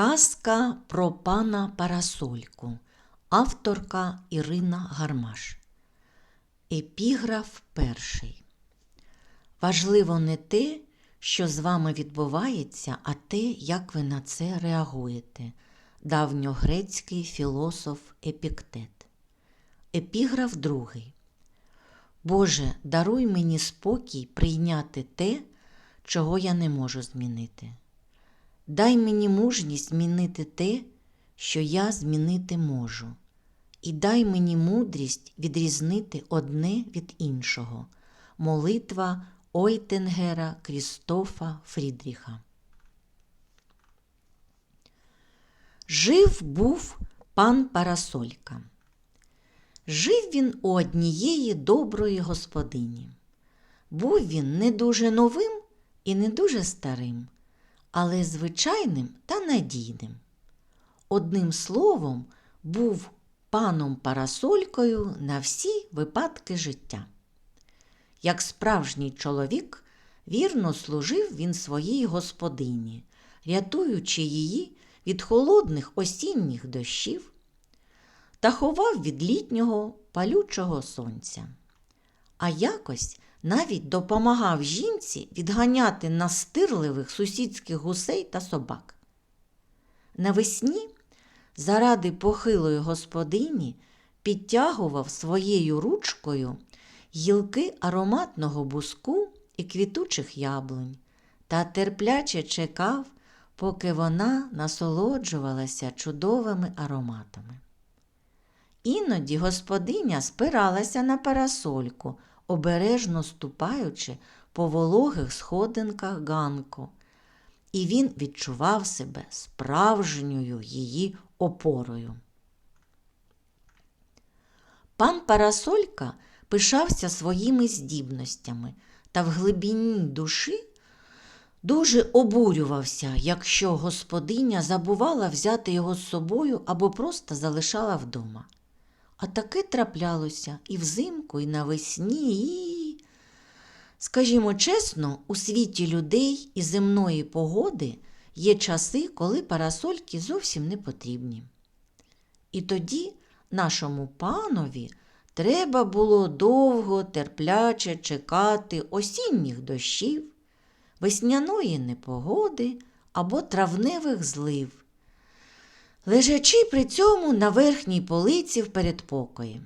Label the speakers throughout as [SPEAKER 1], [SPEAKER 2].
[SPEAKER 1] Казка про пана Парасольку. Авторка Ірина Гармаш. Епіграф перший. Важливо не те, що з вами відбувається, а те, як ви на це реагуєте. Давньогрецький філософ Епіктет. Епіграф другий. Боже, даруй мені спокій прийняти те, чого я не можу змінити. Дай мені мужність змінити те, що я змінити можу, і дай мені мудрість відрізнити одне від іншого. Молитва Ойтенгера Крістофа Фрідріха. Жив був пан Парасолька. Жив він у однієї доброї господині. Був він не дуже новим і не дуже старим але звичайним та надійним. Одним словом, був паном Парасолькою на всі випадки життя. Як справжній чоловік, вірно служив він своїй господині, рятуючи її від холодних осінніх дощів та ховав від літнього палючого сонця. А якось навіть допомагав жінці відганяти настирливих сусідських гусей та собак. Навесні, заради похилої господині, підтягував своєю ручкою гілки ароматного буску і квітучих яблунь та терпляче чекав, поки вона насолоджувалася чудовими ароматами. Іноді господиня спиралася на парасольку обережно ступаючи по вологих сходинках ганку, і він відчував себе справжньою її опорою. Пан Парасолька пишався своїми здібностями та в глибині душі дуже обурювався, якщо господиня забувала взяти його з собою або просто залишала вдома. А таке траплялося і взимку, і навесні, і. Скажімо чесно, у світі людей і земної погоди є часи, коли парасольки зовсім не потрібні. І тоді нашому панові треба було довго терпляче чекати осінніх дощів, весняної непогоди або травневих злив лежачи при цьому на верхній полиці в передпокої.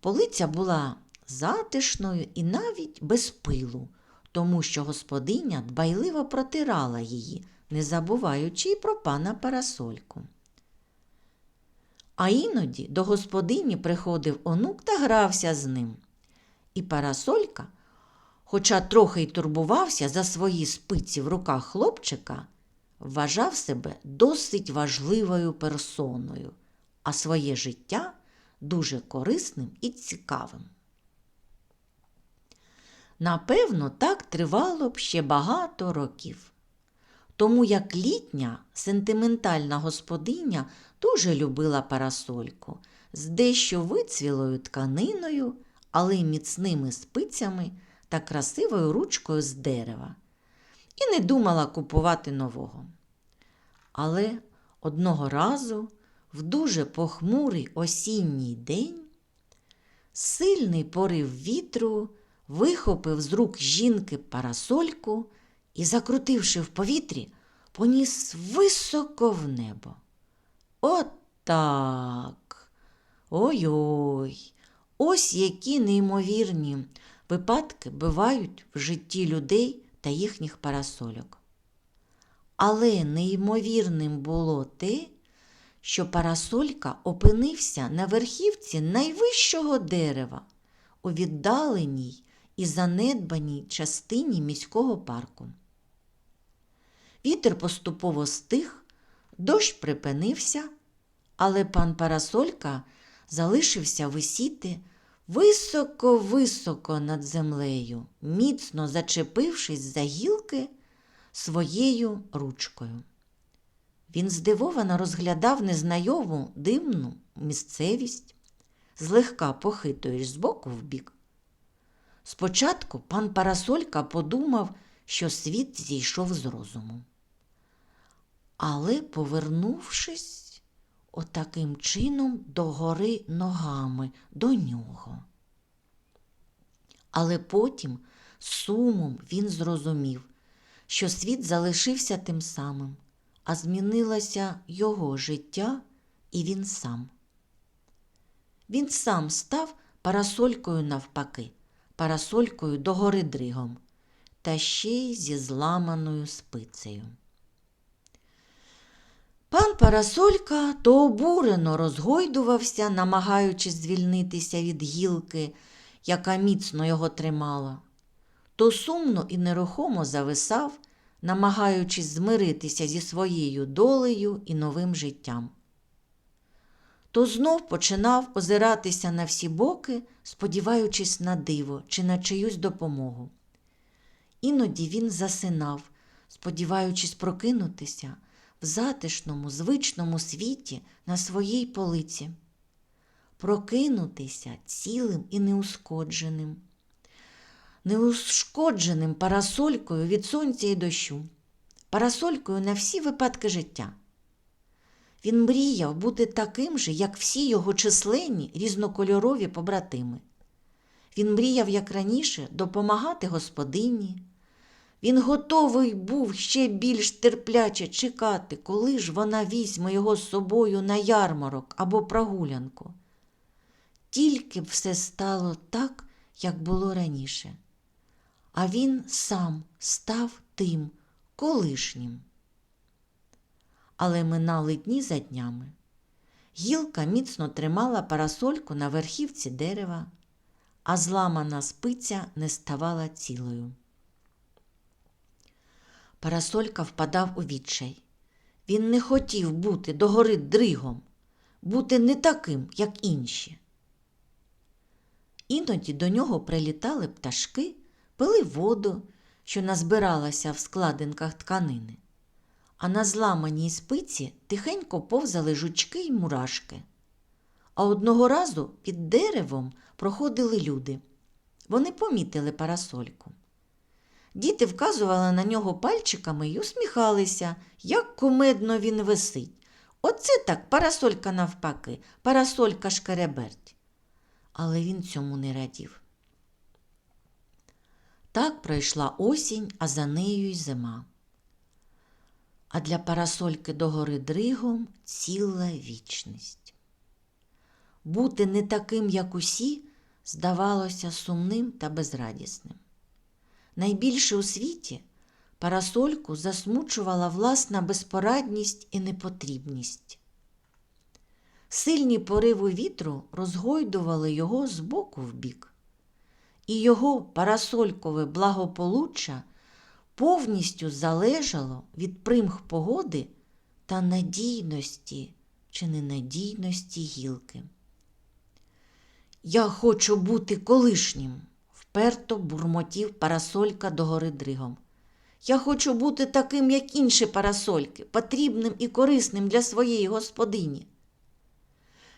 [SPEAKER 1] Полиця була затишною і навіть без пилу, тому що господиня дбайливо протирала її, не забуваючи й про пана парасольку. А іноді до господині приходив онук та грався з ним. І парасолька, хоча трохи й турбувався за свої спиці в руках хлопчика, вважав себе досить важливою персоною, а своє життя дуже корисним і цікавим. Напевно, так тривало б ще багато років. Тому як літня сентиментальна господиня дуже любила парасольку з дещо вицвілою тканиною, але міцними спицями та красивою ручкою з дерева і не думала купувати нового. Але одного разу, в дуже похмурий осінній день, сильний порив вітру вихопив з рук жінки парасольку і, закрутивши в повітрі, поніс високо в небо. От так. Ой-ой, ось які неймовірні випадки бувають в житті людей та їхніх парасольок. Але неймовірним було те, що парасолька опинився на верхівці найвищого дерева у віддаленій і занедбаній частині міського парку. Вітер поступово стих, дощ припинився, але пан Парасолька залишився висіти високо-високо над землею, міцно зачепившись за гілки своєю ручкою. Він здивовано розглядав незнайому димну місцевість, злегка похитуєш з боку в бік. Спочатку пан Парасолька подумав, що світ зійшов з розуму. але повернувшись отаким чином до гори ногами до нього. Але потім сумом він зрозумів, що світ залишився тим самим, а змінилося його життя і він сам. Він сам став парасолькою навпаки, парасолькою догори дригом, та ще й зі зламаною спицею. Пан Парасолька то обурено розгойдувався, намагаючись звільнитися від гілки, яка міцно його тримала, то сумно і нерухомо зависав, намагаючись змиритися зі своєю долею і новим життям. То знов починав озиратися на всі боки, сподіваючись на диво чи на чиюсь допомогу. Іноді він засинав, сподіваючись прокинутися в затишному, звичному світі на своїй полиці, прокинутися цілим і неушкодженим, неушкодженим парасолькою від сонця і дощу, парасолькою на всі випадки життя. Він мріяв бути таким же, як всі його численні різнокольорові побратими. Він мріяв, як раніше, допомагати господині. Він готовий був ще більш терпляче чекати, коли ж вона візьме його з собою на ярмарок або прогулянку. Тільки б все стало так, як було раніше. А він сам став тим колишнім. Але минали дні за днями. Гілка міцно тримала парасольку на верхівці дерева, а зламана спиця не ставала цілою. Парасолька впадав у відчай. Він не хотів бути догори дригом, бути не таким, як інші. Іноді до нього прилітали пташки, пили воду, що назбиралася в складинках тканини, а на зламаній спиці тихенько повзали жучки й мурашки. А одного разу під деревом проходили люди. Вони помітили парасольку. Діти вказували на нього пальчиками й усміхалися, як кумедно він висить. Оце так парасолька навпаки, парасолька шкереберть. Але він цьому не радів. Так пройшла осінь, а за нею й зима. А для парасольки догори дригом ціла вічність. Бути не таким, як усі, здавалося сумним та безрадісним. Найбільше у світі парасольку засмучувала власна безпорадність і непотрібність. Сильні пориви вітру розгойдували його з боку в бік, і його парасолькове благополуччя повністю залежало від примх погоди та надійності чи ненадійності гілки. Я хочу бути колишнім вперто бурмотів парасолька догори дригом. Я хочу бути таким, як інші парасольки, потрібним і корисним для своєї господині.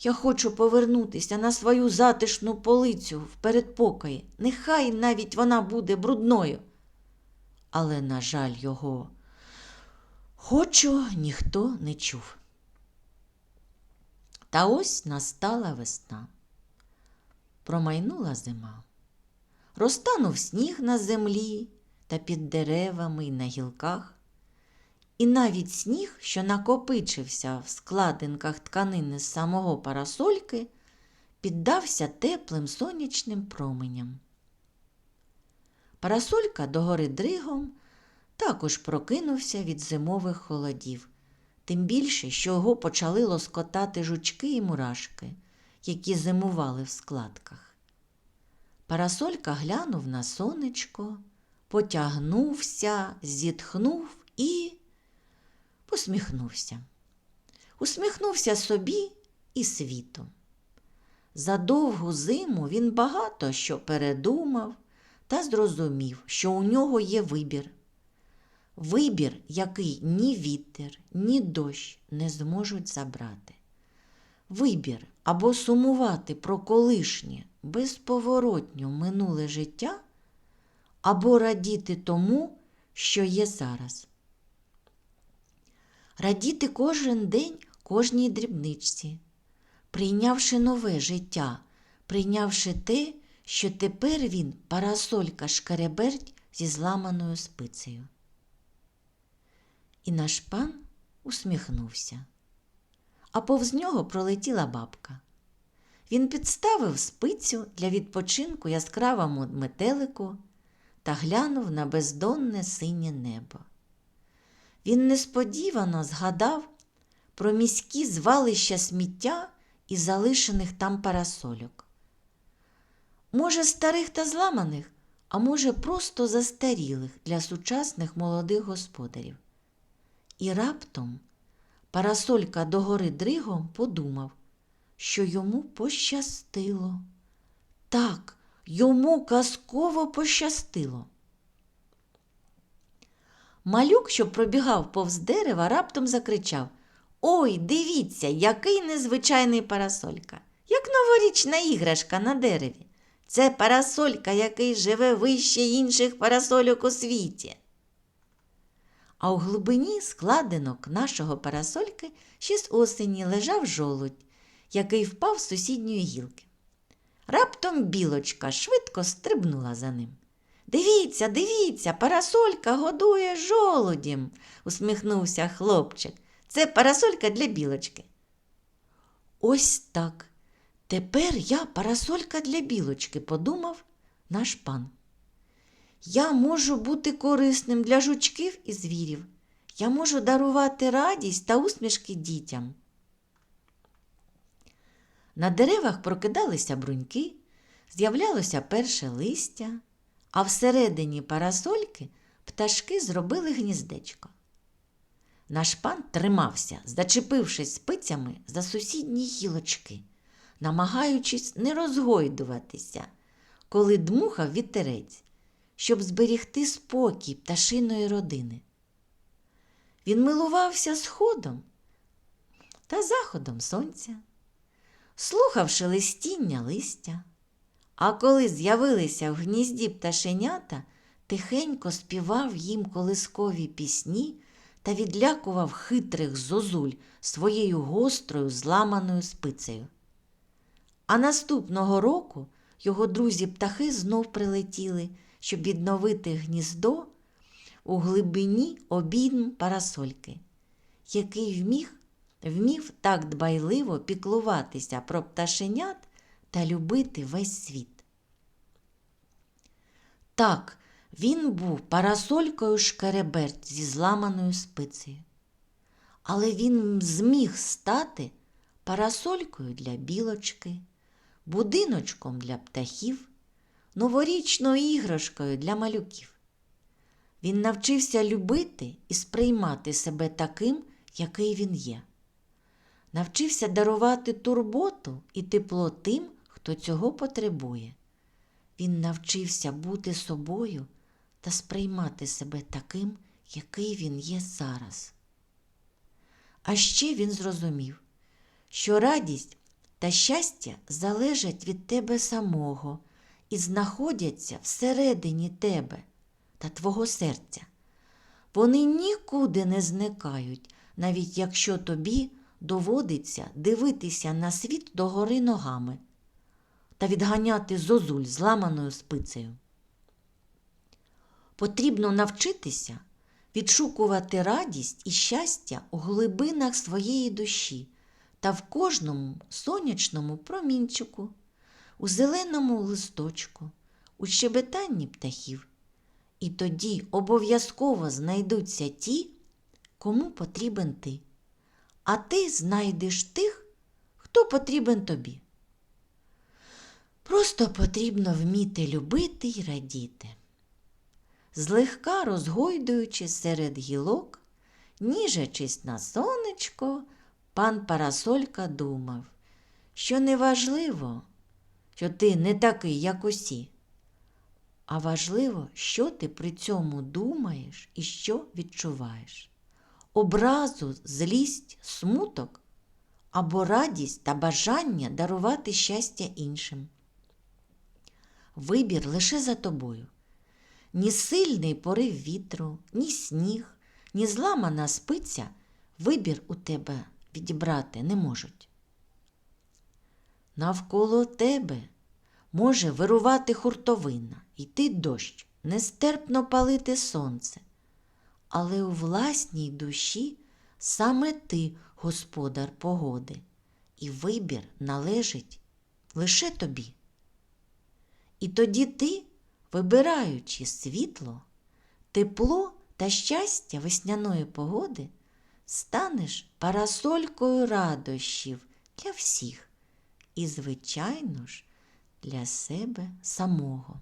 [SPEAKER 1] Я хочу повернутися на свою затишну полицю в передпокої, нехай навіть вона буде брудною. Але, на жаль, його хочу ніхто не чув. Та ось настала весна. Промайнула зима. Розтанув сніг на землі та під деревами й на гілках, і навіть сніг, що накопичився в складинках тканини з самого парасольки, піддався теплим сонячним променям. Парасолька догори дригом також прокинувся від зимових холодів, тим більше, що його почали лоскотати жучки і мурашки, які зимували в складках. Парасолька глянув на сонечко, потягнувся, зітхнув і посміхнувся. Усміхнувся собі і світу. За довгу зиму він багато що передумав та зрозумів, що у нього є вибір. Вибір, який ні вітер, ні дощ не зможуть забрати. Вибір або сумувати про колишнє безповоротньо минуле життя, або радіти тому, що є зараз. радіти кожен день кожній дрібничці, прийнявши нове життя, прийнявши те, що тепер він парасолька шкереберть зі зламаною спицею. І наш пан усміхнувся, а повз нього пролетіла бабка. Він підставив спицю для відпочинку яскравому метелику та глянув на бездонне синє небо. Він несподівано згадав про міські звалища сміття і залишених там парасольок. Може, старих та зламаних, а може, просто застарілих для сучасних молодих господарів. І раптом парасолька догори дригом подумав, що йому пощастило. Так, йому казково пощастило. Малюк, що пробігав повз дерева, раптом закричав Ой, дивіться, який незвичайний парасолька, як новорічна іграшка на дереві. Це парасолька, який живе вище інших парасольок у світі. А у глибині складинок нашого парасольки ще з осені лежав жолудь, який впав з сусідньої гілки. Раптом білочка швидко стрибнула за ним. Дивіться, дивіться, парасолька годує жолудім, усміхнувся хлопчик. Це парасолька для білочки. Ось так. Тепер я парасолька для білочки, подумав наш пан. Я можу бути корисним для жучків і звірів. Я можу дарувати радість та усмішки дітям. На деревах прокидалися бруньки, з'являлося перше листя, а всередині парасольки пташки зробили гніздечко. Наш пан тримався, зачепившись спицями за сусідні гілочки, намагаючись не розгойдуватися, коли дмухав вітерець, щоб зберігти спокій пташиної родини. Він милувався сходом та заходом сонця, слухав шелестіння листя, а коли з'явилися в гнізді пташенята, тихенько співав їм колискові пісні та відлякував хитрих зозуль своєю гострою зламаною спицею. А наступного року його друзі-птахи знов прилетіли, щоб відновити гніздо у глибині обійм парасольки, який вміг, вмів так дбайливо піклуватися про пташенят та любити весь світ. Так, він був парасолькою шкереберть зі зламаною спицею. Але він зміг стати парасолькою для білочки, будиночком для птахів, новорічною іграшкою для малюків. Він навчився любити і сприймати себе таким, який він є. Навчився дарувати турботу і тепло тим, хто цього потребує. Він навчився бути собою та сприймати себе таким, який він є зараз. А ще він зрозумів, що радість та щастя залежать від тебе самого і знаходяться всередині тебе та твого серця. Вони нікуди не зникають, навіть якщо тобі доводиться дивитися на світ догори ногами та відганяти зозуль зламаною спицею. Потрібно навчитися відшукувати радість і щастя у глибинах своєї душі та в кожному сонячному промінчику, у зеленому листочку, у щебетанні птахів. І тоді обов'язково знайдуться ті, кому потрібен ти, а ти знайдеш тих, хто потрібен тобі. Просто потрібно вміти любити й радіти. Злегка розгойдуючи серед гілок, ніжачись на сонечко, пан Парасолька думав, що неважливо, що ти не такий, як усі, а важливо, що ти при цьому думаєш і що відчуваєш. Образу, злість, смуток або радість та бажання дарувати щастя іншим. Вибір лише за тобою. Ні сильний порив вітру, ні сніг, ні зламана спиця вибір у тебе відібрати не можуть. Навколо тебе може вирувати хуртовина, йти дощ, нестерпно палити сонце. Але у власній душі саме ти господар погоди, і вибір належить лише тобі. І тоді ти, вибираючи світло, тепло та щастя весняної погоди, станеш парасолькою радощів для всіх і, звичайно ж, для себе самого.